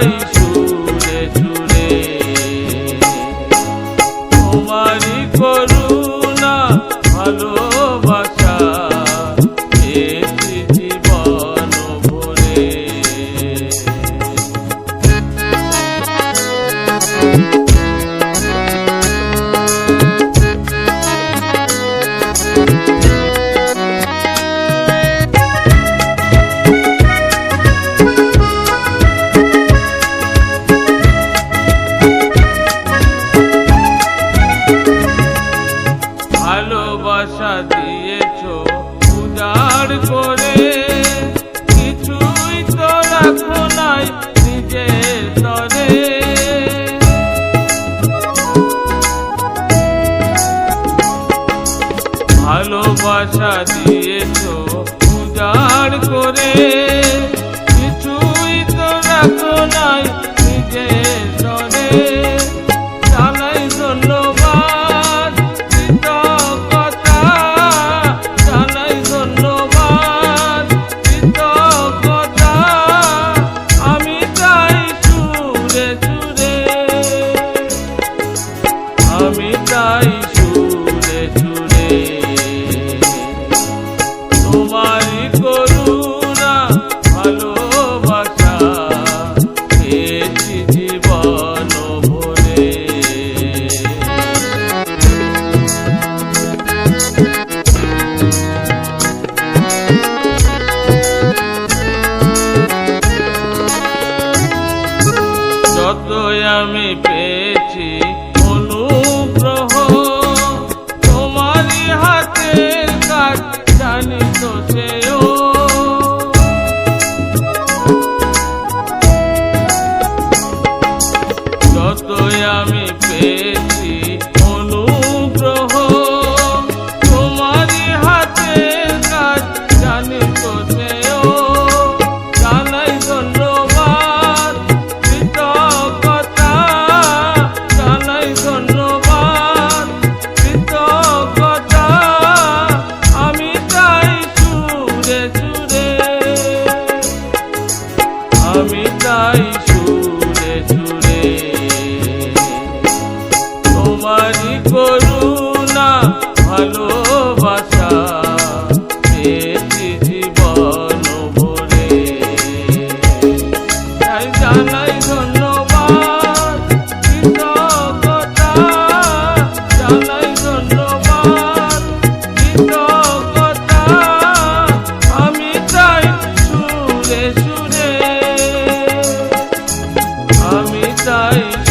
Bye. ভালোবাসা দিয়েছ উজাড় করে কিছুই তো রাখো নাই নিজের। যত আমি পেয়েছি। আমি তাই সুরে সুরে। তোমারই sai